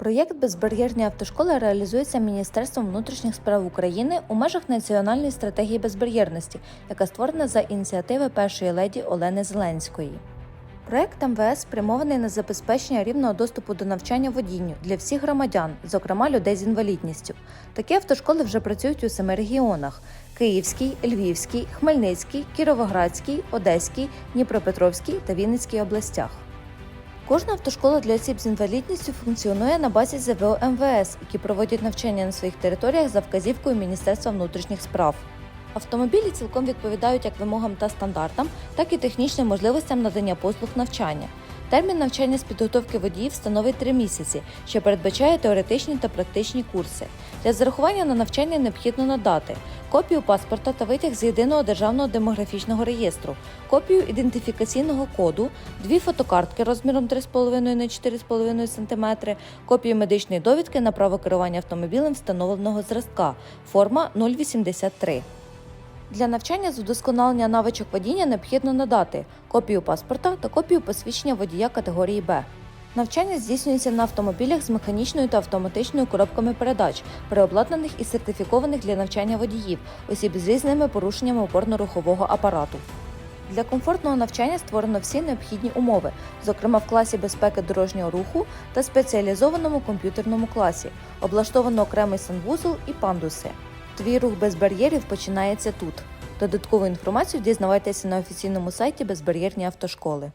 Проєкт Безбар'єрні автошколи реалізується Міністерством внутрішніх справ України у межах Національної стратегії безбар'єрності, яка створена за ініціативи першої леді Олени Зеленської. Проект МВС спрямований на забезпечення рівного доступу до навчання водінню для всіх громадян, зокрема людей з інвалідністю. Такі автошколи вже працюють у семи регіонах: Київський, Львівський, Хмельницький, Кіровоградський, Одеський, Дніпропетровський та Вінницький областях. Кожна автошкола для осіб з інвалідністю функціонує на базі ЗВО МВС, які проводять навчання на своїх територіях за вказівкою Міністерства внутрішніх справ. Автомобілі цілком відповідають як вимогам та стандартам, так і технічним можливостям надання послуг навчання. Термін навчання з підготовки водіїв становить три місяці, що передбачає теоретичні та практичні курси. Для зарахування на навчання необхідно надати копію паспорта та витяг з єдиного державного демографічного реєстру, копію ідентифікаційного коду, дві фотокартки розміром 3,5 на 4,5 см, копію медичної довідки на право керування автомобілем встановленого зразка, форма 083. Для навчання з удосконалення навичок водіння необхідно надати копію паспорта та копію посвідчення водія категорії Б. Навчання здійснюється на автомобілях з механічною та автоматичною коробками передач, переобладнаних і сертифікованих для навчання водіїв, осіб з різними порушеннями опорно-рухового апарату. Для комфортного навчання створено всі необхідні умови, зокрема в класі безпеки дорожнього руху та спеціалізованому комп'ютерному класі, облаштовано окремий санвузол і пандуси. Твій рух без бар'єрів починається тут. Додаткову інформацію дізнавайтеся на офіційному сайті Безбар'єрні автошколи.